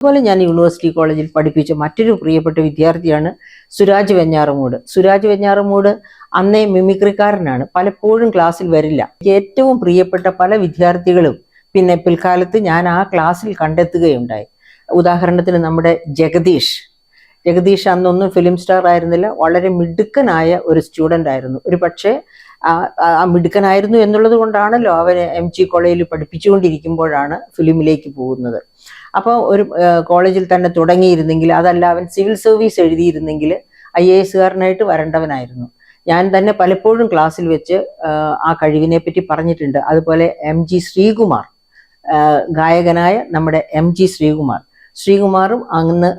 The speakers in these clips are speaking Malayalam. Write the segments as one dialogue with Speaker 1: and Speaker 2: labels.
Speaker 1: അതുപോലെ ഞാൻ യൂണിവേഴ്സിറ്റി കോളേജിൽ പഠിപ്പിച്ച മറ്റൊരു പ്രിയപ്പെട്ട വിദ്യാർത്ഥിയാണ് സുരാജ് വെഞ്ഞാറമൂട്. സുരാജ് വെഞ്ഞാറമൂട് അന്നേ മിമിക്രിക്കാരനാണ്. പലപ്പോഴും ക്ലാസ്സിൽ വരില്ല. ഏറ്റവും പ്രിയപ്പെട്ട പല വിദ്യാർത്ഥികളും പിന്നെ പിൽക്കാലത്ത് ഞാൻ ആ ക്ലാസ്സിൽ കണ്ടെത്തുകയുണ്ടായി. ഉദാഹരണത്തിന് നമ്മുടെ ജഗദീഷ്. ജഗദീഷ് അന്നൊന്നും ഫിലിം സ്റ്റാർ ആയിരുന്നില്ല. വളരെ മിടുക്കനായ ഒരു സ്റ്റുഡന്റ് ആയിരുന്നു. ഒരു പക്ഷേ ആ മിടുക്കനായിരുന്നു എന്നുള്ളത് കൊണ്ടാണല്ലോ അവനെ എം ജി കോളേജിൽ പഠിപ്പിച്ചുകൊണ്ടിരിക്കുമ്പോഴാണ് ഫിലിമിലേക്ക് പോകുന്നത്. അപ്പോൾ ഒരു കോളേജിൽ തന്നെ തുടങ്ങിയിരുന്നെങ്കിൽ അതല്ല അവൻ സിവിൽ സർവീസ് എഴുതിയിരുന്നെങ്കിൽ ഐ എ എസുകാരനായിട്ട് വരേണ്ടവനായിരുന്നു. ഞാൻ തന്നെ പലപ്പോഴും ക്ലാസ്സിൽ വെച്ച് ആ, കഴിവിനെ പറ്റി പറഞ്ഞിട്ടുണ്ട്. അതുപോലെ എം ജി ശ്രീകുമാർ ഗായകനായ നമ്മുടെ എം ജി ശ്രീകുമാർ. ശ്രീകുമാറും അന്ന്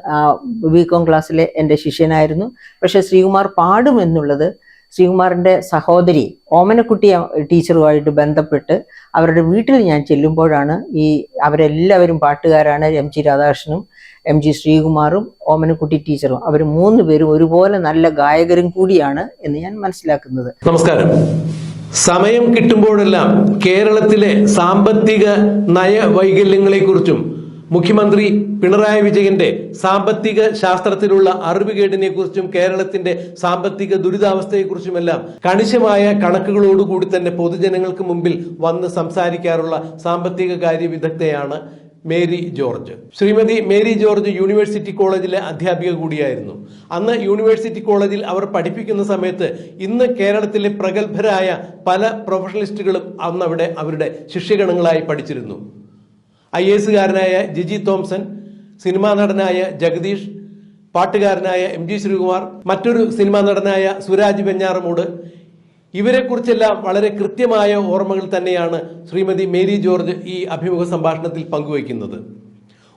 Speaker 1: ബി കോം ക്ലാസ്സിലെ എന്റെ ശിഷ്യനായിരുന്നു. പക്ഷെ ശ്രീകുമാർ പാടും എന്നുള്ളത് ശ്രീകുമാറിന്റെ സഹോദരി ഓമനക്കുട്ടി ടീച്ചറുമായിട്ട് ബന്ധപ്പെട്ട് അവരുടെ വീട്ടിൽ ഞാൻ ചെല്ലുമ്പോഴാണ് ഈ അവരെല്ലാവരും പാട്ടുകാരാണ് എം ജി രാധാകൃഷ്ണനും എം ജി ശ്രീകുമാറും ഓമനക്കുട്ടി ടീച്ചറും. അവർ മൂന്ന് പേരും ഒരുപോലെ നല്ല ഗായകരും കൂടിയാണ് എന്ന് ഞാൻ മനസ്സിലാക്കുന്നത്.
Speaker 2: നമസ്കാരം. സമയം കിട്ടുമ്പോഴെല്ലാം കേരളത്തിലെ സാമ്പത്തിക നയവൈകല്യങ്ങളെക്കുറിച്ചും മുഖ്യമന്ത്രി പിണറായി വിജയന്റെ സാമ്പത്തിക ശാസ്ത്രത്തിലുള്ള അറിവുകേടിനെ കുറിച്ചും കേരളത്തിന്റെ സാമ്പത്തിക ദുരിതാവസ്ഥയെക്കുറിച്ചുമെല്ലാം കണിശമായ കണക്കുകളോടുകൂടി തന്നെ പൊതുജനങ്ങൾക്ക് മുമ്പിൽ വന്ന് സംസാരിക്കാറുള്ള സാമ്പത്തിക കാര്യ വിദഗ്ധയാണ് മേരി ജോർജ്. ശ്രീമതി മേരി ജോർജ് യൂണിവേഴ്സിറ്റി കോളേജിലെ അധ്യാപിക കൂടിയായിരുന്നു. അന്ന് യൂണിവേഴ്സിറ്റി കോളേജിൽ അവർ പഠിപ്പിക്കുന്ന സമയത്ത് ഇന്ന് കേരളത്തിലെ പ്രഗത്ഭരായ പല പ്രൊഫഷണലിസ്റ്റുകളും അന്ന് അവിടെ അവരുടെ ശിഷ്യഗണങ്ങളായി പഠിച്ചിരുന്നു. ഐ എസുകാരനായ ജിജി തോംസൺ സിനിമാ നടനായ ജഗദീഷ് പാട്ടുകാരനായ എം ജി ശ്രീകുമാർ മറ്റൊരു സിനിമാ നടനായ സുരാജ് വെഞ്ഞാറമൂട് ഇവരെക്കുറിച്ചെല്ലാം വളരെ കൃത്യമായ ഓർമ്മകൾ തന്നെയാണ് ശ്രീമതി മേരി ജോർജ് ഈ അഭിമുഖ സംഭാഷണത്തിൽ പങ്കുവയ്ക്കുന്നത്.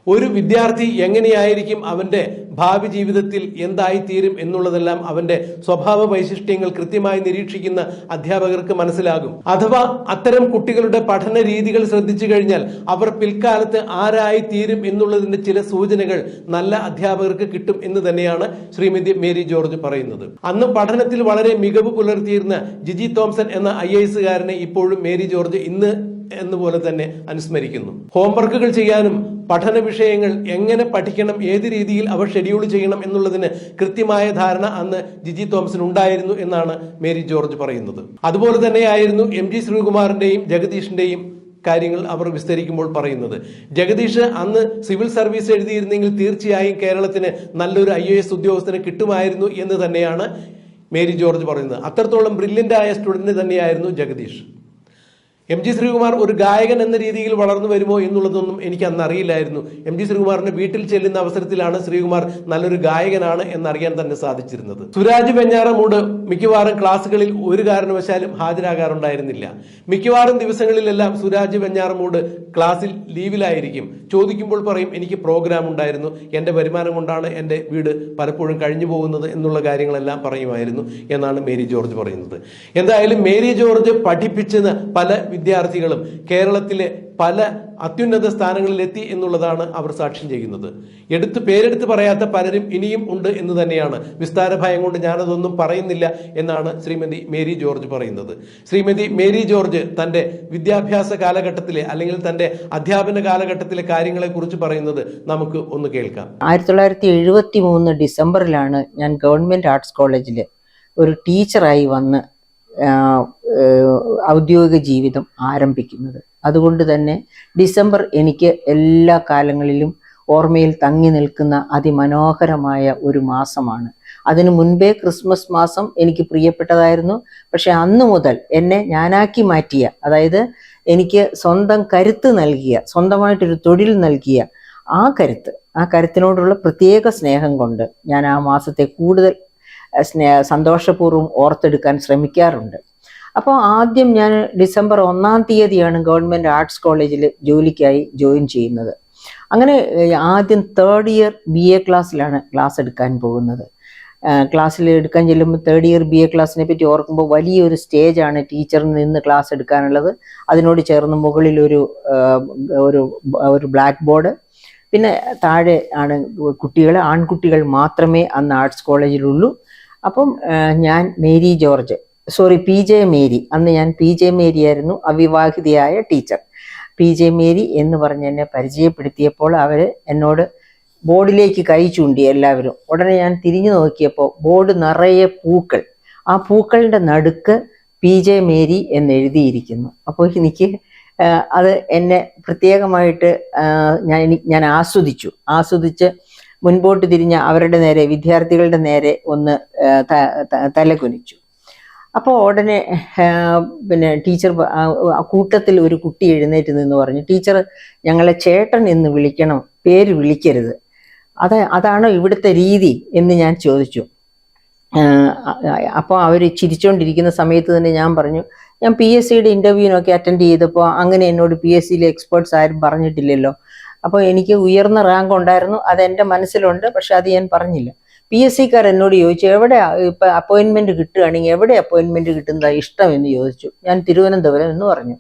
Speaker 2: ഒരു വിദ്യാർത്ഥി എങ്ങനെയായിരിക്കും അവന്റെ ഭാവി ജീവിതത്തിൽ എന്തായിത്തീരും എന്നുള്ളതെല്ലാം അവന്റെ സ്വഭാവ വൈശിഷ്ട്യങ്ങൾ കൃത്യമായി നിരീക്ഷിക്കുന്ന അധ്യാപകർക്ക് മനസ്സിലാകും. അഥവാ അത്തരം കുട്ടികളുടെ പഠന രീതികൾ ശ്രദ്ധിച്ചു കഴിഞ്ഞാൽ അവർ പിൽക്കാലത്ത് ആരായി തീരും എന്നുള്ളതിന്റെ ചില സൂചനകൾ നല്ല അധ്യാപകർക്ക് കിട്ടും എന്ന് തന്നെയാണ് ശ്രീമതി മേരി ജോർജ് പറയുന്നത്. അന്ന് പഠനത്തിൽ വളരെ മികവ് പുലർത്തിയിരുന്ന ജിജി തോംസൺ എന്ന ഐ ഇപ്പോഴും മേരി ജോർജ് ഇന്ന് എന്നുപോലെ തന്നെ അനുസ്മരിക്കുന്നു. ഹോംവർക്കുകൾ ചെയ്യാനും പഠന വിഷയങ്ങൾ എങ്ങനെ പഠിക്കണം ഏത് രീതിയിൽ അവ ഷെഡ്യൂൾ ചെയ്യണം എന്നുള്ളതിന് കൃത്യമായ ധാരണ അന്ന് ജിജി തോമസിന് ഉണ്ടായിരുന്നു എന്നാണ് മേരി ജോർജ് പറയുന്നത്. അതുപോലെ തന്നെയായിരുന്നു എം ജി ശ്രീകുമാറിന്റെയും ജഗദീഷിന്റെയും കാര്യങ്ങൾ അവർ വിസ്തരിക്കുമ്പോൾ പറയുന്നത്. ജഗദീഷ് അന്ന് സിവിൽ സർവീസ് എഴുതിയിരുന്നെങ്കിൽ തീർച്ചയായും കേരളത്തിന് നല്ലൊരു ഐ എസ് ഉദ്യോഗസ്ഥന് കിട്ടുമായിരുന്നു എന്ന് തന്നെയാണ് മേരി ജോർജ് പറയുന്നത്. അത്രത്തോളം ബ്രില്യന്റ് ആയ സ്റ്റുഡന്റ് തന്നെയായിരുന്നു ജഗദീഷ്. എം ജി ശ്രീകുമാർ ഒരു ഗായകൻ എന്ന രീതിയിൽ വളർന്നു വരുമോ എന്നുള്ളതൊന്നും എനിക്ക് അന്ന് അറിയില്ലായിരുന്നു. എം ജി ശ്രീകുമാറിന്റെ വീട്ടിൽ ചെല്ലുന്ന അവസരത്തിലാണ് ശ്രീകുമാർ നല്ലൊരു ഗായകനാണ് എന്നറിയാൻ തന്നെ സാധിച്ചിരുന്നത്. സുരാജ് വെഞ്ഞാറമൂട് മിക്കവാറും ക്ലാസ്സുകളിൽ ഒരു കാരണവശാലും ഹാജരാകാറുണ്ടായിരുന്നില്ല. മിക്കവാറും ദിവസങ്ങളിലെല്ലാം സുരാജ് വെഞ്ഞാറമൂട് ക്ലാസ്സിൽ ലീവിലായിരിക്കും. ചോദിക്കുമ്പോൾ പറയും എനിക്ക് പ്രോഗ്രാം ഉണ്ടായിരുന്നു. എന്റെ വരുമാനം കൊണ്ടാണ് എന്റെ വീട് പലപ്പോഴും കഴിഞ്ഞു പോകുന്നത് എന്നുള്ള കാര്യങ്ങളെല്ലാം പറയുമായിരുന്നു എന്നാണ് മേരി ജോർജ് പറയുന്നത്. എന്തായാലും മേരി ജോർജ് പഠിപ്പിച്ചത് പല വിദ്യാർത്ഥികളും കേരളത്തിലെ പല അത്യുന്നത സ്ഥാനങ്ങളിലെത്തി എന്നുള്ളതാണ് അവർ സാക്ഷ്യം ചെയ്യുന്നത്. എടുത്ത് പേരെടുത്ത് പറയാത്ത പലരും ഇനിയും ഉണ്ട് എന്ന് തന്നെയാണ്. വിസ്താര ഭയം കൊണ്ട് ഞാനതൊന്നും പറയുന്നില്ല എന്നാണ് ശ്രീമതി മേരി ജോർജ് പറയുന്നത്. ശ്രീമതി മേരി ജോർജ് തന്റെ വിദ്യാഭ്യാസ കാലഘട്ടത്തിലെ അല്ലെങ്കിൽ തന്റെ അധ്യാപന കാലഘട്ടത്തിലെ കാര്യങ്ങളെ കുറിച്ച് പറയുന്നത് നമുക്ക് ഒന്ന് കേൾക്കാം.
Speaker 1: ആയിരത്തി തൊള്ളായിരത്തി എഴുപത്തി മൂന്ന് ഡിസംബറിലാണ് ഞാൻ ഗവൺമെന്റ് ആർട്സ് കോളേജിൽ ഒരു ടീച്ചറായി വന്ന് ഔദ്യോഗിക ജീവിതം ആരംഭിക്കുന്നത്. അതുകൊണ്ട് തന്നെ ഡിസംബർ എനിക്ക് എല്ലാ കാലങ്ങളിലും ഓർമ്മയിൽ തങ്ങി നിൽക്കുന്ന അതിമനോഹരമായ ഒരു മാസമാണ്. അതിനു മുൻപേ ക്രിസ്മസ് മാസം എനിക്ക് പ്രിയപ്പെട്ടതായിരുന്നു. പക്ഷെ അന്ന് മുതൽ എന്നെ ഞാനാക്കി മാറ്റിയ അതായത് എനിക്ക് സ്വന്തം കരുത്ത് നൽകിയ സ്വന്തമായിട്ടൊരു തൊഴിൽ നൽകിയ ആ കരുത്ത് ആ കരുത്തിനോടുള്ള പ്രത്യേക സ്നേഹം കൊണ്ട് ഞാൻ ആ മാസത്തെ കൂടുതൽ സ്നേഹ സന്തോഷപൂർവം ഓർത്തെടുക്കാൻ ശ്രമിക്കാറുണ്ട്. അപ്പോൾ ആദ്യം ഞാൻ ഡിസംബർ ഒന്നാം തീയതിയാണ് ഗവൺമെന്റ് ആർട്സ് കോളേജിൽ ജോലിക്കായി ജോയിൻ ചെയ്യുന്നത്. അങ്ങനെ ആദ്യം തേർഡ് ഇയർ ബി എ ക്ലാസ്സിലാണ് ക്ലാസ് എടുക്കാൻ പോകുന്നത്. ക്ലാസ്സിൽ എടുക്കാൻ ചെല്ലുമ്പോൾ തേർഡ് ഇയർ ബി എ ക്ലാസ്സിനെ പറ്റി ഓർക്കുമ്പോൾ വലിയൊരു സ്റ്റേജാണ് ടീച്ചറിൽ നിന്ന് ക്ലാസ് എടുക്കാനുള്ളത്. അതിനോട് ചേർന്ന് മുകളിൽ ഒരു ഒരു ഒരു ബ്ലാക്ക് ബോർഡ് പിന്നെ താഴെ ആണ് കുട്ടികൾ ആൺകുട്ടികൾ മാത്രമേ അന്ന് ആർട്സ് കോളേജിലുള്ളൂ. അപ്പം ഞാൻ Mary George. Sorry P J Mary. അന്ന് ഞാൻ പി ജെ മേരി ആയിരുന്നു അവിവാഹിതയായ ടീച്ചർ പി ജെ മേരി എന്ന് പറഞ്ഞ് എന്നെ പരിചയപ്പെടുത്തിയപ്പോൾ അവർ എന്നോട് ബോർഡിലേക്ക് കൈ ചൂണ്ടി എല്ലാവരും. ഉടനെ ഞാൻ തിരിഞ്ഞു നോക്കിയപ്പോൾ ബോർഡ് നിറയെ പൂക്കൾ. ആ പൂക്കളുടെ നടുക്ക് പി ജെ മേരി എന്ന് എഴുതിയിരിക്കുന്നു അപ്പോൾ എനിക്ക് അത് എന്നെ പ്രത്യേകമായിട്ട് ഞാൻ ഞാൻ ആസ്വദിച്ചു. ആസ്വദിച്ച് മുൻപോട്ട് തിരിഞ്ഞ അവരുടെ നേരെ വിദ്യാർത്ഥികളുടെ നേരെ ഒന്ന് തലകുനിച്ചു. അപ്പോൾ ഉടനെ പിന്നെ ടീച്ചർ കൂട്ടത്തിൽ ഒരു കുട്ടി എഴുന്നേറ്റ് നിന്ന് പറഞ്ഞു ടീച്ചർ ഞങ്ങളെ ചേട്ടൻ എന്ന് വിളിക്കണം പേര് വിളിക്കരുത്. അത് അതാണോ ഇവിടുത്തെ രീതി? എന്ന് ഞാൻ ചോദിച്ചു. അപ്പോൾ അവർ ചിരിച്ചുകൊണ്ടിരിക്കുന്ന സമയത്ത് തന്നെ ഞാൻ പറഞ്ഞു ഞാൻ പി എസ് സിയുടെ ഇന്റർവ്യൂവിനൊക്കെ അറ്റൻഡ് ചെയ്തപ്പോൾ അങ്ങനെ എന്നോട് പി എസ് സിയിലെ എക്സ്പേർട്സ് ആരും പറഞ്ഞിട്ടില്ലല്ലോ. അപ്പോൾ എനിക്ക് ഉയർന്ന റാങ്ക് ഉണ്ടായിരുന്നു അത് എന്റെ മനസ്സിലുണ്ട് പക്ഷെ അത് ഞാൻ പറഞ്ഞില്ല. പി എസ് സിക്കാർ എന്നോട് ചോദിച്ചു എവിടെ ഇപ്പം അപ്പോയിന്റ്മെന്റ് കിട്ടുകയാണെങ്കിൽ എവിടെ അപ്പോയിന്റ്മെന്റ് കിട്ടുന്നതാണ് ഇഷ്ടം എന്ന് ചോദിച്ചു. ഞാൻ തിരുവനന്തപുരം എന്ന് പറഞ്ഞു.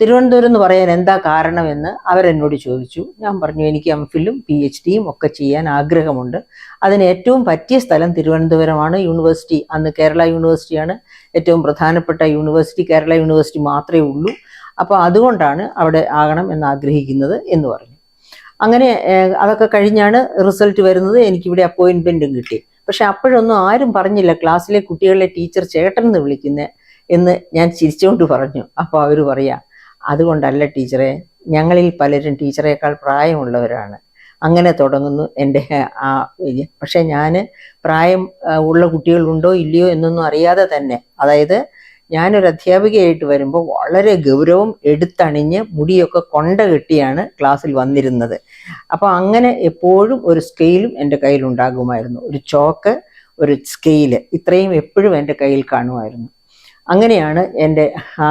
Speaker 1: തിരുവനന്തപുരം എന്ന് പറയാൻ എന്താ കാരണമെന്ന് അവരെന്നോട് ചോദിച്ചു. ഞാൻ പറഞ്ഞു എനിക്ക് എം ഫില്ലും പി എച്ച് ഡിയും ഒക്കെ ചെയ്യാൻ ആഗ്രഹമുണ്ട്. അതിന് ഏറ്റവും പറ്റിയ സ്ഥലം തിരുവനന്തപുരമാണ് യൂണിവേഴ്സിറ്റി. അന്ന് കേരള യൂണിവേഴ്സിറ്റിയാണ്. ഏറ്റവും പ്രധാനപ്പെട്ട യൂണിവേഴ്സിറ്റി കേരള യൂണിവേഴ്സിറ്റി മാത്രമേ ഉള്ളൂ. അപ്പോൾ അതുകൊണ്ടാണ് അവിടെ ആകണം എന്ന് ആഗ്രഹിക്കുന്നത് എന്ന് പറഞ്ഞു. അങ്ങനെ അതൊക്കെ കഴിഞ്ഞാണ് റിസൾട്ട് വരുന്നത്. എനിക്കിവിടെ അപ്പോയിൻമെന്റും കിട്ടി. പക്ഷെ അപ്പോഴൊന്നും ആരും പറഞ്ഞില്ല ക്ലാസ്സിലെ കുട്ടികളെ ടീച്ചർ ചേട്ടൻ എന്ന് വിളിക്കുന്നത് എന്ന് ഞാൻ ചിരിച്ചുകൊണ്ട് പറഞ്ഞു. അപ്പോൾ അവർ പറയാ അതുകൊണ്ടല്ല ടീച്ചറെ ഞങ്ങളിൽ പലരും ടീച്ചറേക്കാൾ പ്രായമുള്ളവരാണ്. അങ്ങനെ തുടങ്ങുന്നു എന്റെ ആ. പക്ഷെ ഞാൻ പ്രായം ഉള്ള കുട്ടികളുണ്ടോ ഇല്ലയോ എന്നൊന്നും അറിയാതെ തന്നെ അതായത് ഞാനൊരു അധ്യാപികയായിട്ട് വരുമ്പോൾ വളരെ ഗൗരവം എടുത്തണിഞ്ഞ് മുടിയൊക്കെ കൊണ്ട കെട്ടിയാണ് ക്ലാസ്സിൽ വന്നിരുന്നത്. അപ്പോൾ അങ്ങനെ എപ്പോഴും ഒരു സ്കെയിലും എന്റെ കയ്യിൽ ഉണ്ടാകുമായിരുന്നു ഒരു ചോക്ക് ഒരു സ്കെയിൽ ഇത്രയും എപ്പോഴും എന്റെ കയ്യിൽ കാണുമായിരുന്നു. അങ്ങനെയാണ് എന്റെ ആ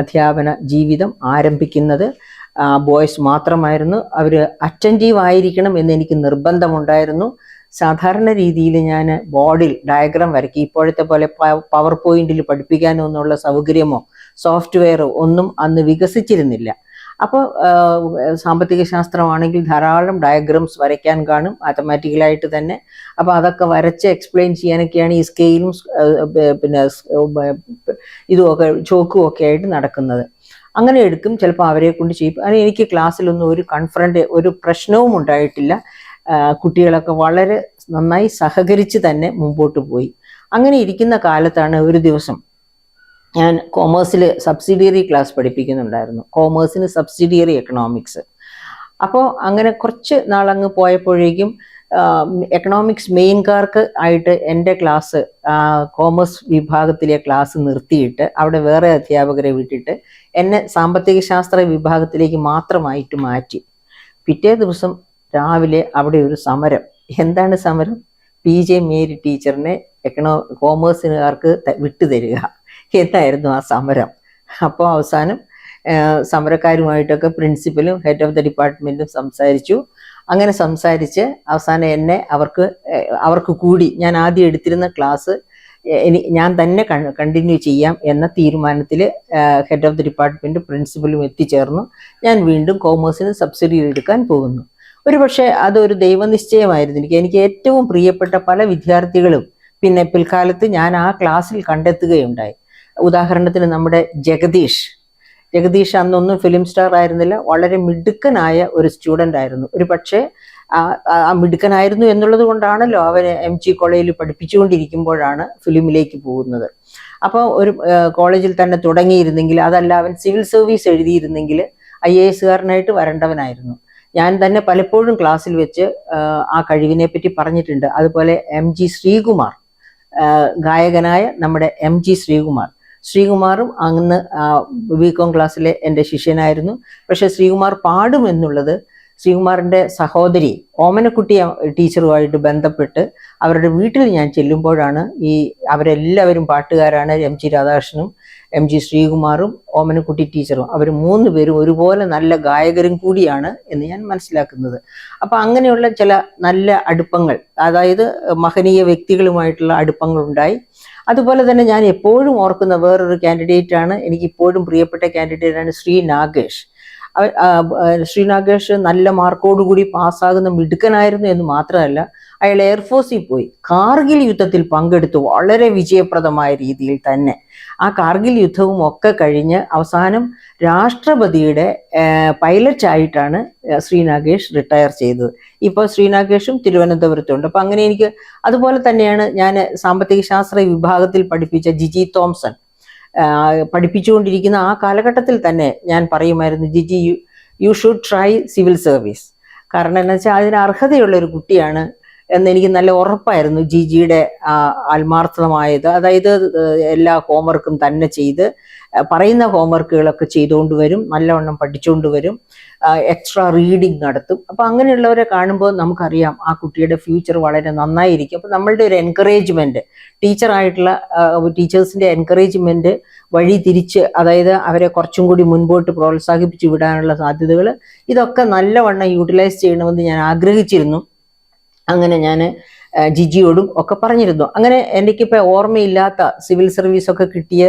Speaker 1: അധ്യാപന ജീവിതം ആരംഭിക്കുന്നത്. ബോയ്സ് മാത്രമായിരുന്നു. അവർ അറ്റന്റീവ് ആയിരിക്കണം എന്ന് എനിക്ക് നിർബന്ധമുണ്ടായിരുന്നു. സാധാരണ രീതിയിൽ ഞാൻ ബോർഡിൽ ഡയഗ്രാം വരയ്ക്കും. ഇപ്പോഴത്തെ പോലെ പവർ പോയിന്റിൽ പഠിപ്പിക്കാനോ എന്നുള്ള സൗകര്യമോ സോഫ്റ്റ്വെയറോ ഒന്നും അന്ന് വികസിച്ചിരുന്നില്ല. അപ്പോൾ സാമ്പത്തിക ശാസ്ത്രമാണെങ്കിൽ ധാരാളം ഡയഗ്രാംസ് വരയ്ക്കാൻ കാണും മാത്തമാറ്റിക്കലായിട്ട് തന്നെ. അപ്പോൾ അതൊക്കെ വരച്ച് എക്സ്പ്ലെയിൻ ചെയ്യാനൊക്കെയാണ് ഈ സ്കെയിലും പിന്നെ ഇതുമൊക്കെ ചോക്കും ഒക്കെ ആയിട്ട് നടക്കുന്നത്. അങ്ങനെ എടുക്കും. ചിലപ്പോൾ അവരെ കൊണ്ട് ചെയ്യും അങ്ങനെ എനിക്ക് ക്ലാസ്സിലൊന്നും ഒരു കൺഫ്രണ്ട് ഒരു പ്രശ്നവും ഉണ്ടായിട്ടില്ല. കുട്ടികളൊക്കെ വളരെ നന്നായി സഹകരിച്ച് തന്നെ മുമ്പോട്ട് പോയി. അങ്ങനെ ഇരിക്കുന്ന കാലത്താണ് ഒരു ദിവസം ഞാൻ കോമേഴ്സിൽ സബ്സിഡിയറി ക്ലാസ് പഠിപ്പിക്കുന്നുണ്ടായിരുന്നു. കോമേഴ്സിന് സബ്സിഡിയറി എക്കണോമിക്സ് അപ്പോൾ അങ്ങനെ കുറച്ച് നാളങ്ങ് പോയപ്പോഴേക്കും എക്കണോമിക്സ് മെയിൻകാർക്ക് ആയിട്ട് എന്റെ ക്ലാസ് കോമേഴ്സ് വിഭാഗത്തിലെ ക്ലാസ് നിർത്തിയിട്ട് അവിടെ വേറെ അധ്യാപകരെ വിട്ടിട്ട് എന്നെ സാമ്പത്തിക ശാസ്ത്ര വിഭാഗത്തിലേക്ക് മാത്രമായിട്ട് മാറ്റി. പിറ്റേ ദിവസം രാവിലെ അവിടെ ഒരു സമരം. എന്താണ് സമരം? പി ജെ മേരി ടീച്ചറിനെ എക്കണോ കോമേഴ്സിനുകാർക്ക് വിട്ടുതരിക എന്തായിരുന്നു ആ സമരം? അപ്പോൾ അവസാനം സമരക്കാരുമായിട്ടൊക്കെ പ്രിൻസിപ്പലും ഹെഡ് ഓഫ് ദ ഡിപ്പാർട്ട്മെന്റും സംസാരിച്ചു. അങ്ങനെ സംസാരിച്ച് അവസാനം എന്നെ അവർക്ക് അവർക്ക് കൂടി. ഞാൻ ആദ്യം എടുത്തിരുന്ന ക്ലാസ് ഇനി ഞാൻ തന്നെ കണ്ടിന്യൂ ചെയ്യാം എന്ന തീരുമാനത്തിൽ ഹെഡ് ഓഫ് ദി ഡിപ്പാർട്ട്മെന്റും പ്രിൻസിപ്പലും എത്തിച്ചേർന്നു. ഞാൻ വീണ്ടും കോമേഴ്സിന് സബ്സിഡി എടുക്കാൻ പോകുന്നു. ഒരു പക്ഷേ അതൊരു ദൈവനിശ്ചയമായിരുന്നു. എനിക്ക് ഏറ്റവും പ്രിയപ്പെട്ട പല വിദ്യാർത്ഥികളും പിന്നെ പിൽക്കാലത്ത് ഞാൻ ആ ക്ലാസ്സിൽ കണ്ടെത്തുകയുണ്ടായി. ഉദാഹരണത്തിന് നമ്മുടെ ജഗദീഷ്. ജഗദീഷ് അന്നൊന്നും ഫിലിം സ്റ്റാർ ആയിരുന്നില്ല. വളരെ മിടുക്കനായ ഒരു സ്റ്റുഡന്റ് ആയിരുന്നു. ഒരു പക്ഷേ ആ മിടുക്കനായിരുന്നു എന്നുള്ളത് കൊണ്ടാണല്ലോ അവന് എം ജി കോളേജിൽ പഠിപ്പിച്ചുകൊണ്ടിരിക്കുമ്പോഴാണ് ഫിലിമിലേക്ക് പോകുന്നത്. അപ്പോൾ ഒരു കോളേജിൽ തന്നെ തുടങ്ങിയിരുന്നെങ്കിൽ അതല്ല അവൻ സിവിൽ സർവീസ് എഴുതിയിരുന്നെങ്കിൽ ഐ എ എസുകാരനായിട്ട് വരേണ്ടവനായിരുന്നു. ഞാൻ തന്നെ പലപ്പോഴും ക്ലാസ്സിൽ വെച്ച് ആ, കഴിവിനെ പറ്റി പറഞ്ഞിട്ടുണ്ട്. അതുപോലെ എം ജി ശ്രീകുമാർ ഗായകനായ നമ്മുടെ എം ജി ശ്രീകുമാർ. ശ്രീകുമാറും അന്ന് ബി കോം ക്ലാസ്സിലെ എന്റെ ശിഷ്യനായിരുന്നു. പക്ഷെ ശ്രീകുമാർ പാടും എന്നുള്ളത് ശ്രീകുമാറിന്റെ സഹോദരി ഓമനക്കുട്ടി ടീച്ചറുമായിട്ട് ബന്ധപ്പെട്ട് അവരുടെ വീട്ടിൽ ഞാൻ ചെല്ലുമ്പോഴാണ് ഈ അവരെല്ലാവരും പാട്ടുകാരാണ് എം ജി രാധാകൃഷ്ണനും എം ജി ശ്രീകുമാറും ഓമനക്കുട്ടി ടീച്ചറും. അവർ മൂന്ന് പേരും ഒരുപോലെ നല്ല ഗായകരും കൂടിയാണ് എന്ന് ഞാൻ മനസ്സിലാക്കുന്നത്. അപ്പം അങ്ങനെയുള്ള ചില നല്ല അടുപ്പങ്ങൾ അതായത് മഹനീയ വ്യക്തികളുമായിട്ടുള്ള അടുപ്പങ്ങൾ ഉണ്ടായി അതുപോലെ തന്നെ ഞാൻ എപ്പോഴും ഓർക്കുന്ന വേറൊരു കാൻഡിഡേറ്റ് ആണ് എനിക്ക് ഇപ്പോഴും പ്രിയപ്പെട്ട കാൻഡിഡേറ്റ് ആണ് ശ്രീ നാഗേഷ്. ശ്രീ നാഗേഷ് നല്ല മാർക്കോടുകൂടി പാസ്സാകുന്ന മിടുക്കനായിരുന്നു എന്ന് മാത്രമല്ല അയാൾ എയർഫോഴ്സിൽ പോയി. കാർഗിൽ യുദ്ധത്തിൽ പങ്കെടുത്തു വളരെ വിജയപ്രദമായ രീതിയിൽ തന്നെ ആ കാർഗിൽ യുദ്ധവും ഒക്കെ കഴിഞ്ഞ് അവസാനം രാഷ്ട്രപതിയുടെ പൈലറ്റ് ആയിട്ടാണ് ശ്രീനാഗേഷ് ശ്രീ നാഗേഷ് റിട്ടയർ ചെയ്തത്. ഇപ്പോൾ ശ്രീനാഗേഷും തിരുവനന്തപുരത്തുണ്ട്. അപ്പം അങ്ങനെ എനിക്ക് അതുപോലെ തന്നെയാണ് ഞാൻ സാമ്പത്തിക ശാസ്ത്ര വിഭാഗത്തിൽ പഠിപ്പിച്ച ജിജി തോംസൺ. പഠിപ്പിച്ചുകൊണ്ടിരിക്കുന്ന ആ കാലഘട്ടത്തിൽ തന്നെ ഞാൻ പറയുമായിരുന്നു Giji you you should try civil service കാരണം എന്ന് വെച്ചാൽ അതിന് അർഹതയുള്ള ഒരു കുട്ടിയാണ് എന്ന് എനിക്ക് നല്ല ഉറപ്പായിരുന്നു ജിജിയുടെ ആത്മാർത്ഥമായത്. അതായത് എല്ലാ ഹോംവർക്കും തന്നെ ചെയ്ത് പറയുന്ന ഹോംവർക്കുകളൊക്കെ ചെയ്തുകൊണ്ട് വരും നല്ലവണ്ണം പഠിച്ചുകൊണ്ട് വരും എക്സ്ട്രാ റീഡിങ് നടത്തും. അപ്പൊ അങ്ങനെയുള്ളവരെ കാണുമ്പോൾ നമുക്കറിയാം ആ കുട്ടിയുടെ ഫ്യൂച്ചർ വളരെ നന്നായിരിക്കും. അപ്പൊ നമ്മളുടെ ഒരു എൻകറേജ്മെന്റ് ടീച്ചറായിട്ടുള്ള ടീച്ചേഴ്സിന്റെ എൻകറേജ്മെന്റ് വഴി തിരിച്ച് അതായത് അവരെ കുറച്ചും കൂടി മുൻപോട്ട് പ്രോത്സാഹിപ്പിച്ചു വിടാനുള്ള സാധ്യതകൾ ഇതൊക്കെ നല്ലവണ്ണം യൂട്ടിലൈസ് ചെയ്യണമെന്ന് ഞാൻ ആഗ്രഹിച്ചിരുന്നു. അങ്ങനെ ഞാൻ ജിജിയോടും ഒക്കെ പറഞ്ഞിരുന്നു. അങ്ങനെ എനിക്കിപ്പോൾ ഓർമ്മയില്ലാത്ത സിവിൽ സർവീസ് ഒക്കെ കിട്ടിയ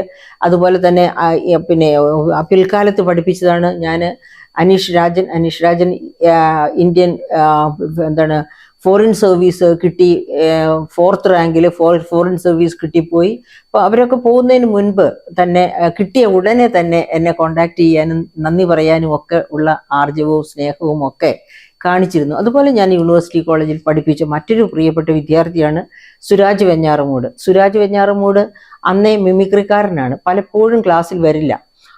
Speaker 1: അതുപോലെ തന്നെ പിന്നെ പിൽക്കാലത്ത് പഠിപ്പിച്ചതാണ് ഞാൻ അനീഷ് രാജൻ. അനീഷ് രാജൻ ഇന്ത്യൻ എന്താണ് ഫോറിൻ സർവീസ് കിട്ടി ഫോർത്ത് റാങ്കിൽ ഫോർ ഫോറിൻ സർവീസ് കിട്ടിപ്പോയി. അപ്പോൾ അവരൊക്കെ പോകുന്നതിന് മുൻപ് തന്നെ കിട്ടിയ ഉടനെ തന്നെ എന്നെ കോണ്ടാക്ട് ചെയ്യാനും നന്ദി പറയാനും ഒക്കെ ഉള്ള ആർജവവും സ്നേഹവും ഒക്കെ കാണിച്ചിരുന്നു. അതുപോലെ ഞാൻ യൂണിവേഴ്സിറ്റി കോളേജിൽ പഠിപ്പിച്ച മറ്റൊരു പ്രിയപ്പെട്ട വിദ്യാർത്ഥിയാണ് സുരാജ് വെഞ്ഞാറമൂട്. സുരാജ് വെഞ്ഞാറമൂട് അന്നേ മിമിക്രിക്കാരനാണ്. പലപ്പോഴും ക്ലാസ്സിൽ വരില്ല.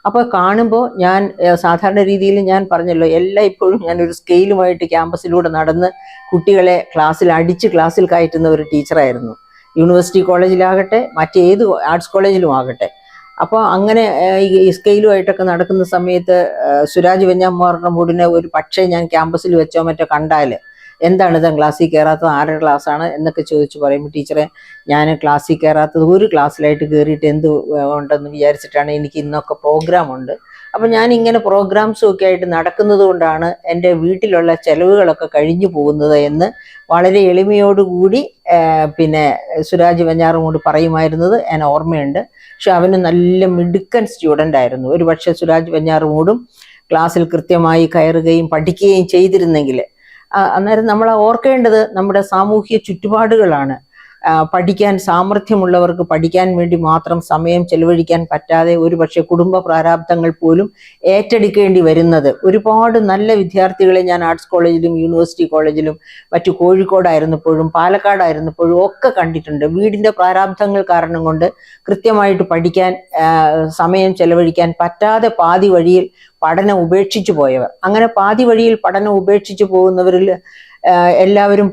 Speaker 1: അപ്പോൾ കാണുമ്പോൾ ഞാൻ സാധാരണ രീതിയിൽ ഞാൻ പറഞ്ഞല്ലോ എല്ലാ ഇപ്പോഴും ഞാൻ ഒരു സ്കെയിലുമായിട്ട് ക്യാമ്പസിലൂടെ നടന്ന് കുട്ടികളെ ക്ലാസ്സിൽ അടിച്ച് ക്ലാസ്സിൽ കയറ്റുന്ന ഒരു ടീച്ചറായിരുന്നു യൂണിവേഴ്സിറ്റി കോളേജിലാകട്ടെ മറ്റേത് ആർട്സ് കോളേജിലും ആകട്ടെ. അപ്പോൾ അങ്ങനെ ഈ സ്കെയിലുമായിട്ടൊക്കെ നടക്കുന്ന സമയത്ത് സുരാജ് സുരാജ് മൂടിനെ ഒരു പക്ഷേ ഞാൻ ക്യാമ്പസിൽ വെച്ചോ മറ്റോ കണ്ടാൽ എന്താണ് ഇത് ക്ലാസ്സിൽ കയറാത്തത്? ആരുടെ ക്ലാസ്സാണ്? എന്നൊക്കെ ചോദിച്ചു പറയുമ്പോൾ ടീച്ചറെ ഞാൻ ക്ലാസ്സിൽ കയറാത്തത് ഒരു ക്ലാസ്സിലായിട്ട് കയറിയിട്ട് എന്ത് ഉണ്ടെന്ന് വിചാരിച്ചിട്ടാണ് എനിക്ക് ഇന്നൊക്കെ പ്രോഗ്രാം ഉണ്ട്. അപ്പം ഞാൻ ഇങ്ങനെ പ്രോഗ്രാംസും ഒക്കെ ആയിട്ട് നടക്കുന്നത് കൊണ്ടാണ് എന്റെ വീട്ടിലുള്ള ചെലവുകളൊക്കെ കഴിഞ്ഞു പോകുന്നത് എന്ന് വളരെ എളിമയോടുകൂടി പിന്നെ സുരാജ് വെഞ്ഞാറുമൂട് പറയുമായിരുന്നത് ഞാൻ ഓർമ്മയുണ്ട്. പക്ഷെ അവന് നല്ല മിടുക്കൻ സ്റ്റുഡന്റ് ആയിരുന്നു. ഒരു പക്ഷേ സുരാജ് വെഞ്ഞാറുമൂടും ക്ലാസ്സിൽ കൃത്യമായി കയറുകയും പഠിക്കുകയും ചെയ്തിരുന്നെങ്കിൽ അന്നേരം നമ്മൾ ഓർക്കേണ്ടത് നമ്മുടെ സാമൂഹ്യ ചുറ്റുപാടുകളാണ്. പഠിക്കാൻ സാമർഥ്യമുള്ളവർക്ക് പഠിക്കാൻ വേണ്ടി മാത്രം സമയം ചെലവഴിക്കാൻ പറ്റാതെ ഒരുപക്ഷെ കുടുംബ പ്രാരാബ്ദങ്ങൾ പോലും ഏറ്റെടുക്കേണ്ടി വരുന്നത്. ഒരുപാട് നല്ല വിദ്യാർത്ഥികളെ ഞാൻ ആർട്സ് കോളേജിലും യൂണിവേഴ്സിറ്റി കോളേജിലും മറ്റു കോഴിക്കോടായിരുന്നപ്പോഴും പാലക്കാടായിരുന്നപ്പോഴും ഒക്കെ കണ്ടിട്ടുണ്ട്. വീടിന്റെ പ്രാരാബ്ദങ്ങൾ കാരണം കൊണ്ട് കൃത്യമായിട്ട് പഠിക്കാൻ സമയം ചെലവഴിക്കാൻ പറ്റാതെ പാതി വഴിയിൽ പഠനം ഉപേക്ഷിച്ചു പോയവർ. അങ്ങനെ പാതി വഴിയിൽ പഠനം ഉപേക്ഷിച്ചു പോകുന്നവരിൽ എല്ലാവരും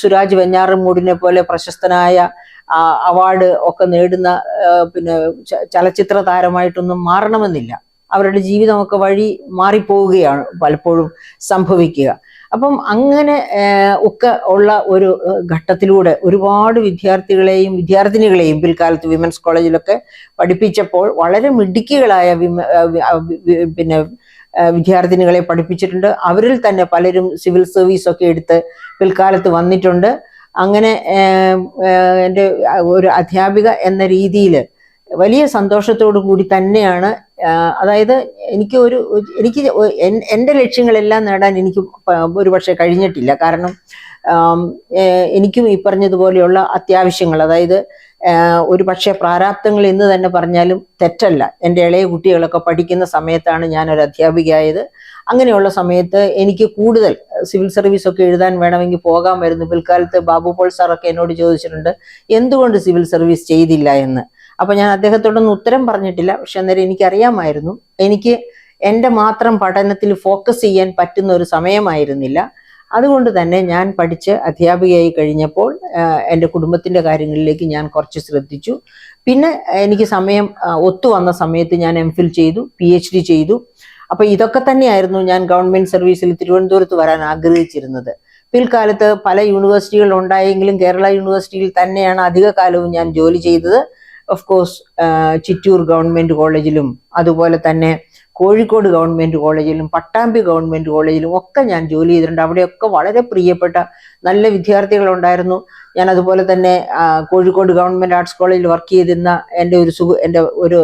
Speaker 1: സുരാജ് വെഞ്ഞാറമൂടിനെ പോലെ പ്രശസ്തനായ അവാർഡ് ഒക്കെ നേടുന്ന പിന്നെ ചലച്ചിത്ര താരമായിട്ടൊന്നും മാറണമെന്നില്ല. അവരുടെ ജീവിതമൊക്കെ വഴി മാറിപ്പോവുകയാണ് പലപ്പോഴും സംഭവിക്കുക. അപ്പം അങ്ങനെ ഒക്കെ ഉള്ള ഒരു ഘട്ടത്തിലൂടെ ഒരുപാട് വിദ്യാർത്ഥികളെയും വിദ്യാർത്ഥിനികളെയും പിൽക്കാലത്ത് വിമൻസ് കോളേജിലൊക്കെ പഠിപ്പിച്ചപ്പോൾ വളരെ മിടുക്കികളായ പിന്നെ വിദ്യാർത്ഥിനികളെ പഠിപ്പിച്ചിട്ടുണ്ട്. അവരിൽ തന്നെ പലരും സിവിൽ സർവീസ് ഒക്കെ എടുത്ത് പിൽക്കാലത്ത് വന്നിട്ടുണ്ട്. അങ്ങനെ എന്റെ ഒരു അധ്യാപിക എന്ന രീതിയിൽ വലിയ സന്തോഷത്തോടു കൂടി തന്നെയാണ് അതായത് എനിക്ക് ഒരു എനിക്ക് എന്റെ ലക്ഷ്യങ്ങളെല്ലാം നേടാൻ എനിക്ക് ഒരു പക്ഷേ കഴിഞ്ഞിട്ടില്ല. കാരണം എനിക്കും ഈ പറഞ്ഞതുപോലെയുള്ള അത്യാവശ്യങ്ങൾ അതായത് ഒരു പക്ഷേ പ്രാരാബ്ദങ്ങൾ എന്ന് തന്നെ പറഞ്ഞാലും തെറ്റല്ല. എന്റെ ഇളയ കുട്ടികളൊക്കെ പഠിക്കുന്ന സമയത്താണ് ഞാൻ ഒരു അധ്യാപികയായത്. അങ്ങനെയുള്ള സമയത്ത് എനിക്ക് കൂടുതൽ സിവിൽ സർവീസ് ഒക്കെ എഴുതാൻ വേണമെങ്കിൽ പോകാൻ വരുന്നു. പിൽക്കാലത്ത് ബാബു പോൾ സാറൊക്കെ എന്നോട് ചോദിച്ചിട്ടുണ്ട് എന്തുകൊണ്ട് സിവിൽ സർവീസ് ചെയ്തില്ല എന്ന്? അപ്പം ഞാൻ അദ്ദേഹത്തോടൊന്നും ഉത്തരം പറഞ്ഞിട്ടില്ല. പക്ഷെ അന്നേരം എനിക്കറിയാമായിരുന്നു. എനിക്ക് എന്റെ മാത്രം പഠനത്തിൽ ഫോക്കസ് ചെയ്യാൻ പറ്റുന്ന ഒരു സമയമായിരുന്നില്ല. അതുകൊണ്ട് തന്നെ ഞാൻ പഠിച്ച് അധ്യാപികയായി കഴിഞ്ഞപ്പോൾ എന്റെ കുടുംബത്തിന്റെ കാര്യങ്ങളിലേക്ക് ഞാൻ കുറച്ച് ശ്രദ്ധിച്ചു. പിന്നെ എനിക്ക് സമയം ഒത്തു വന്ന സമയത്ത് ഞാൻ എം ഫിൽ ചെയ്തു പി എച്ച് ഡി ചെയ്തു. അപ്പൊ ഇതൊക്കെ തന്നെയായിരുന്നു ഞാൻ ഗവൺമെന്റ് സർവീസിൽ തിരുവനന്തപുരത്ത് വരാൻ ആഗ്രഹിച്ചിരുന്നത്. പിൽക്കാലത്ത് പല യൂണിവേഴ്സിറ്റികൾ ഉണ്ടായെങ്കിലും കേരള യൂണിവേഴ്സിറ്റിയിൽ തന്നെയാണ് അധിക കാലവും ഞാൻ ജോലി ചെയ്തത്. ഓഫ് കോഴ്സ് ചിറ്റൂർ ഗവൺമെന്റ് കോളേജിലും അതുപോലെ തന്നെ കോഴിക്കോട് ഗവൺമെന്റ് കോളേജിലും പട്ടാമ്പി ഗവൺമെന്റ് കോളേജിലും ഒക്കെ ഞാൻ ജോലി ചെയ്തിട്ടുണ്ട്. അവിടെയൊക്കെ വളരെ പ്രിയപ്പെട്ട നല്ല വിദ്യാർത്ഥികളുണ്ടായിരുന്നു. ഞാൻ അതുപോലെ തന്നെ കോഴിക്കോട് ഗവൺമെന്റ് ആർട്സ് കോളേജിൽ വർക്ക് ചെയ്തിരുന്ന എന്റെ ഒരു സുഖ എന്റെ ഒരു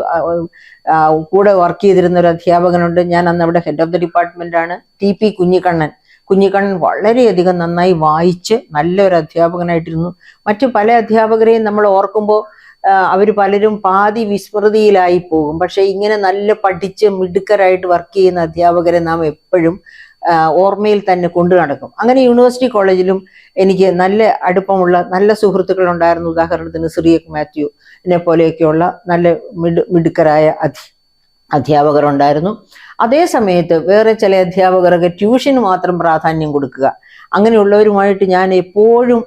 Speaker 1: കൂടെ വർക്ക് ചെയ്തിരുന്ന ഒരു അധ്യാപകനുണ്ട്. ഞാൻ അന്ന് അവിടെ ഹെഡ് ഓഫ് ദി ഡിപ്പാർട്ട്മെന്റ് ആണ്. T P Kunhikannan. കുഞ്ഞിക്കണ്ണൻ വളരെയധികം നന്നായി വായിച്ച് നല്ലൊരു അധ്യാപകനായിട്ടിരുന്നു. മറ്റു പല അധ്യാപകരെയും നമ്മൾ ഓർക്കുമ്പോൾ അവർ പലരും പാതി വിസ്മൃതിയിലായി പോകും. പക്ഷെ ഇങ്ങനെ നല്ല പഠിച്ച് മിടുക്കരായിട്ട് വർക്ക് ചെയ്യുന്ന അധ്യാപകരെ നാം എപ്പോഴും ഓർമ്മയിൽ തന്നെ കൊണ്ടു നടക്കും. അങ്ങനെ യൂണിവേഴ്സിറ്റി കോളേജിലും എനിക്ക് നല്ല അടുപ്പമുള്ള നല്ല സുഹൃത്തുക്കൾ ഉണ്ടായിരുന്നു ഉദാഹരണത്തിന് സിറിയക് മാത്യു എന്നെ പോലെയൊക്കെയുള്ള നല്ല മിടു മിടുക്കരായ അധ്യ അധ്യാപകരുണ്ടായിരുന്നു. അതേ സമയത്ത് വേറെ ചില അധ്യാപകർക്ക് ട്യൂഷന് മാത്രം പ്രാധാന്യം കൊടുക്കുക. അങ്ങനെയുള്ളവരുമായിട്ട് ഞാൻ എപ്പോഴും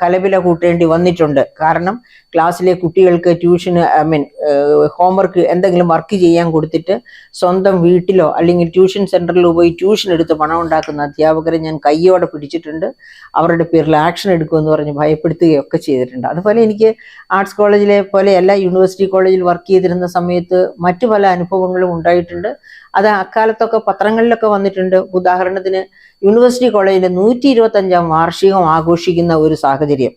Speaker 1: കലവില കൂട്ടേണ്ടി വന്നിട്ടുണ്ട്. കാരണം ക്ലാസ്സിലെ കുട്ടികൾക്ക് ട്യൂഷന് ഐ മീൻ ഹോംവർക്ക് എന്തെങ്കിലും വർക്ക് ചെയ്യാൻ കൊടുത്തിട്ട് സ്വന്തം വീട്ടിലോ അല്ലെങ്കിൽ ട്യൂഷൻ സെന്ററിലോ പോയി ട്യൂഷൻ എടുത്ത് പണം ഉണ്ടാക്കുന്ന അധ്യാപകരെ ഞാൻ കയ്യോടെ പിടിച്ചിട്ടുണ്ട്. അവരുടെ പേരിൽ ആക്ഷൻ എടുക്കുമെന്ന് പറഞ്ഞ് ഭയപ്പെടുത്തുകയൊക്കെ ചെയ്തിട്ടുണ്ട്. അതുപോലെ എനിക്ക് ആർട്സ് കോളേജിലെ പോലെ എല്ലാ യൂണിവേഴ്സിറ്റി കോളേജിൽ വർക്ക് ചെയ്തിരുന്ന സമയത്ത് മറ്റു പല അനുഭവങ്ങളും ഉണ്ടായിട്ടുണ്ട്. അത് അക്കാലത്തൊക്കെ പത്രങ്ങളിലൊക്കെ വന്നിട്ടുണ്ട്. ഉദാഹരണത്തിന് യൂണിവേഴ്സിറ്റി കോളേജിന്റെ നൂറ്റി ഇരുപത്തഞ്ചാം വാർഷികം ആഘോഷിക്കുന്ന ഒരു സാഹചര്യം.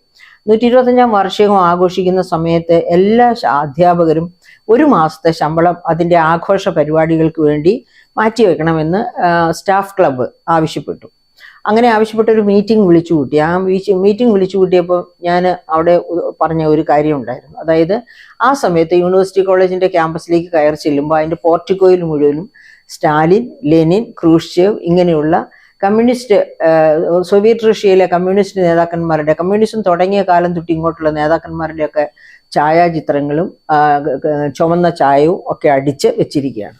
Speaker 1: നൂറ്റി ഇരുപത്തഞ്ചാം വാർഷികം ആഘോഷിക്കുന്ന സമയത്ത് എല്ലാ അധ്യാപകരും ഒരു മാസത്തെ ശമ്പളം അതിന്റെ ആഘോഷ പരിപാടികൾക്ക് വേണ്ടി മാറ്റിവെക്കണമെന്ന് സ്റ്റാഫ് ക്ലബ്ബ് ആവശ്യപ്പെട്ടു. അങ്ങനെ ആവശ്യപ്പെട്ട ഒരു മീറ്റിംഗ് വിളിച്ചു കൂട്ടി. ആ മീറ്റിംഗ് വിളിച്ചു കൂട്ടിയപ്പോൾ ഞാൻ അവിടെ പറഞ്ഞ ഒരു കാര്യം ഉണ്ടായിരുന്നു. അതായത് ആ സമയത്ത് യൂണിവേഴ്സിറ്റി കോളേജിന്റെ ക്യാമ്പസിലേക്ക് കയറി ചെല്ലുമ്പോൾ അതിന്റെ പോർട്ടിക്കോയിൽ മുഴുവനും സ്റ്റാലിൻ ലെനിൻ ക്രൂഷ്ചേവ് ഇങ്ങനെയുള്ള കമ്മ്യൂണിസ്റ്റ് സോവിയറ്റ് റഷ്യയിലെ കമ്മ്യൂണിസ്റ്റ് നേതാക്കന്മാരുടെ കമ്മ്യൂണിസം തുടങ്ങിയ കാലം തൊട്ട് ഇങ്ങോട്ടുള്ള നേതാക്കന്മാരുടെയൊക്കെ ഛായാചിത്രങ്ങളും ചുമന്ന ചായവും ഒക്കെ അടിച്ച് വെച്ചിരിക്കുകയാണ്.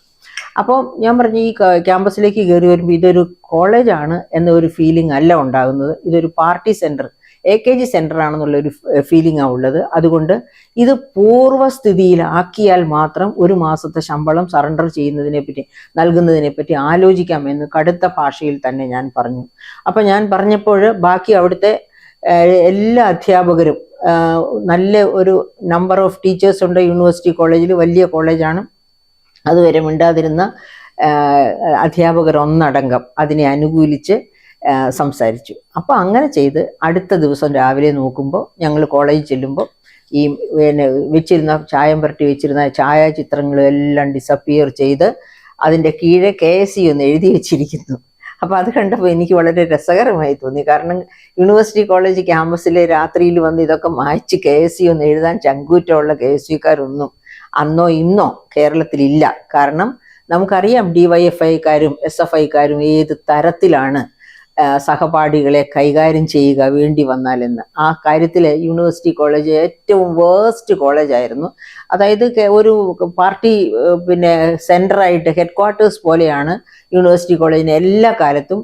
Speaker 1: അപ്പോൾ ഞാൻ പറഞ്ഞ ഈ ക്യാമ്പസിലേക്ക് കയറി വരുമ്പോൾ ഇതൊരു കോളേജാണ് എന്ന ഒരു ഫീലിംഗ് അല്ല ഉണ്ടാകുന്നത്. ഇതൊരു party centre A K G centre ആണെന്നുള്ള ഒരു ഫീലിംഗ് ആണ് ഉള്ളത്. അതുകൊണ്ട് ഇത് പൂർവസ്ഥിതിയിലാക്കിയാൽ മാത്രം ഒരു മാസത്തെ ശമ്പളം സറണ്ടർ ചെയ്യുന്നതിനെ പറ്റി നൽകുന്നതിനെ പറ്റി ആലോചിക്കാമെന്ന് കടുത്ത ഭാഷയിൽ തന്നെ ഞാൻ പറഞ്ഞു. അപ്പൊ ഞാൻ പറഞ്ഞപ്പോൾ ബാക്കി അവിടുത്തെ എല്ലാ അധ്യാപകരും നല്ല ഒരു നമ്പർ ഓഫ് ടീച്ചേഴ്സ് ഉണ്ട്. യൂണിവേഴ്സിറ്റി കോളേജിൽ വലിയ കോളേജാണ് അതുവരെ മിണ്ടാതിരുന്ന അധ്യാപകർ ഒന്നടങ്കം അതിനെ അനുകൂലിച്ച് സംസാരിച്ചു. അപ്പോൾ അങ്ങനെ ചെയ്ത് അടുത്ത ദിവസം രാവിലെ നോക്കുമ്പോൾ ഞങ്ങൾ കോളേജിൽ ചെല്ലുമ്പോൾ ഈ പിന്നെ വെച്ചിരുന്ന ചായം പുരട്ടി വെച്ചിരുന്ന ഛായാചിത്രങ്ങളും എല്ലാം ഡിസപ്പിയർ ചെയ്ത് അതിന്റെ കീഴെ കെ എസ് സി ഒന്ന് എഴുതി വെച്ചിരിക്കുന്നു. അപ്പോൾ അത് കണ്ടപ്പോൾ എനിക്ക് വളരെ രസകരമായി തോന്നി. കാരണം യൂണിവേഴ്സിറ്റി കോളേജ് ക്യാമ്പസിലെ രാത്രിയിൽ വന്ന് ഇതൊക്കെ മായ്ച്ച് കെ എസ് സി ഒന്ന് എഴുതാൻ ചങ്കൂറ്റമുള്ള കെ എസ് സിക്കാരൊന്നും അന്നോ ഇന്നോ കേരളത്തിലില്ല. കാരണം നമുക്കറിയാം ഡി വൈ എഫ് ഐക്കാരും എസ് എഫ് ഐക്കാരും ഏത് തരത്തിലാണ് സഹപാഠികളെ കൈകാര്യം ചെയ്യുക വേണ്ടി വന്നാലെന്ന്. ആ കാര്യത്തിൽ യൂണിവേഴ്സിറ്റി കോളേജ് ഏറ്റവും വേസ്റ്റ് കോളേജായിരുന്നു അതായത് ഒരു പാർട്ടി പിന്നെ സെന്ററായിട്ട് ഹെഡ് ക്വാർട്ടേഴ്സ് പോലെയാണ് യൂണിവേഴ്സിറ്റി കോളേജിനെ എല്ലാ കാലത്തും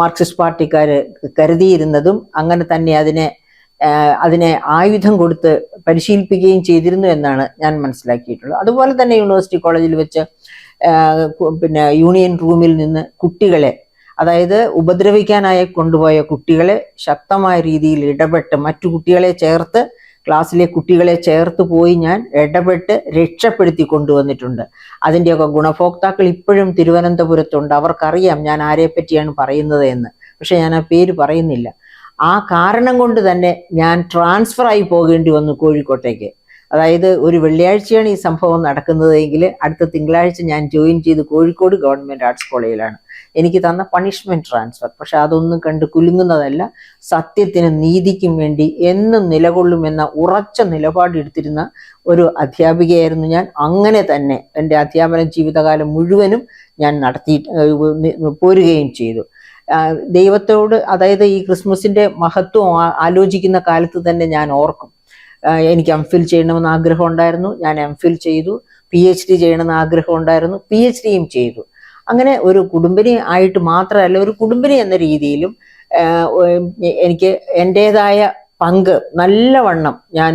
Speaker 1: മാർക്സിസ്റ്റ് പാർട്ടിക്കാർ കരുതിയിരുന്നതും അങ്ങനെ തന്നെ അതിനെ അതിനെ ആയുധം കൊടുത്ത് പരിശീലിപ്പിക്കുകയും ചെയ്തിരുന്നു എന്നാണ് ഞാൻ മനസ്സിലാക്കിയിട്ടുള്ളത്. അതുപോലെ തന്നെ യൂണിവേഴ്സിറ്റി കോളേജിൽ വെച്ച് പിന്നെ യൂണിയൻ റൂമിൽ നിന്ന് കുട്ടികളെ അതായത് ഉപദ്രവിക്കാനായി കൊണ്ടുപോയ കുട്ടികളെ ശക്തമായ രീതിയിൽ ഇടപെട്ട് മറ്റു കുട്ടികളെ ചേർത്ത് ക്ലാസ്സിലെ കുട്ടികളെ ചേർത്ത് പോയി ഞാൻ ഇടപെട്ട് രക്ഷപ്പെടുത്തി കൊണ്ടുവന്നിട്ടുണ്ട്. അതിന്റെയൊക്കെ ഗുണഭോക്താക്കൾ ഇപ്പോഴും തിരുവനന്തപുരത്തുണ്ട്. അവർക്കറിയാം ഞാൻ ആരെപ്പറ്റിയാണ് പറയുന്നത് എന്ന്. പക്ഷെ ഞാൻ ആ പേര് പറയുന്നില്ല. ആ കാരണം കൊണ്ട് തന്നെ ഞാൻ ട്രാൻസ്ഫർ ആയി പോകേണ്ടി വന്നു കോഴിക്കോട്ടേക്ക്. അതായത് ഒരു വെള്ളിയാഴ്ചയാണ് ഈ സംഭവം നടക്കുന്നത് എങ്കിൽ അടുത്ത തിങ്കളാഴ്ച ഞാൻ ജോയിൻ ചെയ്ത് കോഴിക്കോട് ഗവൺമെന്റ് ആർട്സ് കോളേജിലാണ് എനിക്ക് തന്ന പണിഷ്മെന്റ് ട്രാൻസ്ഫർ പക്ഷെ അതൊന്നും കണ്ട് കുലുങ്ങുന്നതല്ല സത്യത്തിനും നീതിക്കും വേണ്ടി എന്നും നിലകൊള്ളുമെന്ന ഉറച്ച നിലപാടെടുത്തിരുന്ന ഒരു അധ്യാപികയായിരുന്നു ഞാൻ. അങ്ങനെ തന്നെ എന്റെ അധ്യാപന ജീവിതകാലം മുഴുവനും ഞാൻ നടത്തി പോരുകയും ചെയ്തു. ദൈവത്തോട് അതായത് ഈ ക്രിസ്മസിന്റെ മഹത്വം ആലോചിക്കുന്ന കാലത്ത് തന്നെ ഞാൻ ഓർക്കും. എനിക്ക് എം ഫിൽ ചെയ്യണമെന്ന് ആഗ്രഹം ഉണ്ടായിരുന്നു. ഞാൻ എം ഫിൽ ചെയ്തു. പി എച്ച് ഡി ചെയ്യണമെന്ന് ആഗ്രഹം ഉണ്ടായിരുന്നു. പി എച്ച് ഡിയും ചെയ്തു. അങ്ങനെ ഒരു കുടുംബിനി ആയിട്ട് മാത്രമല്ല ഒരു കുടുംബിനി എന്ന രീതിയിലും എനിക്ക് എന്റെതായ പങ്ക് നല്ലവണ്ണം ഞാൻ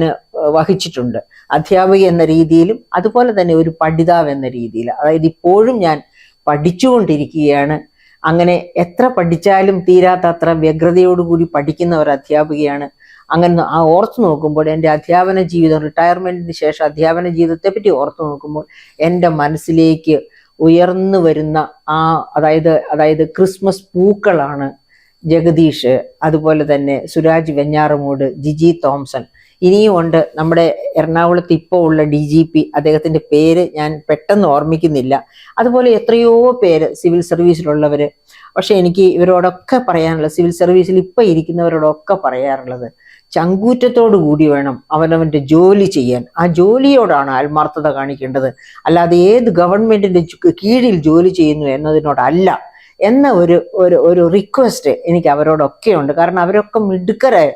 Speaker 1: വഹിച്ചിട്ടുണ്ട്. അധ്യാപിക എന്ന രീതിയിലും അതുപോലെ തന്നെ ഒരു പഠിതാവ് എന്ന രീതിയിൽ. അതായത് ഇപ്പോഴും ഞാൻ പഠിച്ചുകൊണ്ടിരിക്കുകയാണ്. അങ്ങനെ എത്ര പഠിച്ചാലും തീരാത്തത്ര വ്യഗ്രതയോടുകൂടി പഠിക്കുന്ന ഒരു അധ്യാപികയാണ്. അങ്ങനെ ആ ഓർത്തു നോക്കുമ്പോൾ എന്റെ അധ്യാപന ജീവിതം റിട്ടയർമെന്റിന് ശേഷം അധ്യാപന ജീവിതത്തെ പറ്റി ഓർത്തു നോക്കുമ്പോൾ എന്റെ മനസ്സിലേക്ക് ഉയർന്നു വരുന്ന ആ അതായത് അതായത് ക്രിസ്മസ് പൂക്കളാണ് ജഗദീഷ് അതുപോലെ തന്നെ സുരാജ് വെഞ്ഞാറമൂട് ജിജി തോംസൺ. ഇനിയും ഉണ്ട് നമ്മുടെ എറണാകുളത്ത് ഇപ്പോൾ ഉള്ള ഡി ജി പി അദ്ദേഹത്തിന്റെ പേര് ഞാൻ പെട്ടെന്ന് ഓർമ്മിക്കുന്നില്ല. അതുപോലെ എത്രയോ പേര് സിവിൽ സർവീസിലുള്ളവർ പക്ഷേ എനിക്ക് ഇവരോടൊക്കെ പറയാനുള്ളത് സിവിൽ സർവീസിൽ ഇപ്പം ഇരിക്കുന്നവരോടൊക്കെ പറയാറുള്ളത്. ചങ്കൂറ്റത്തോടു കൂടി വേണം അവനവന്റെ ജോലി ചെയ്യാൻ. ആ ജോലിയോടാണ് ആത്മാർത്ഥത കാണിക്കേണ്ടത്. അല്ലാതെ ഏത് ഗവൺമെന്റിന്റെ കീഴിൽ ജോലി ചെയ്യുന്നു എന്നതിനോടല്ല എന്ന ഒരു ഒരു ഒരു റിക്വസ്റ്റ് എനിക്ക് അവരോടൊക്കെ ഉണ്ട് കാരണം അവരൊക്കെ മിടുക്കരായ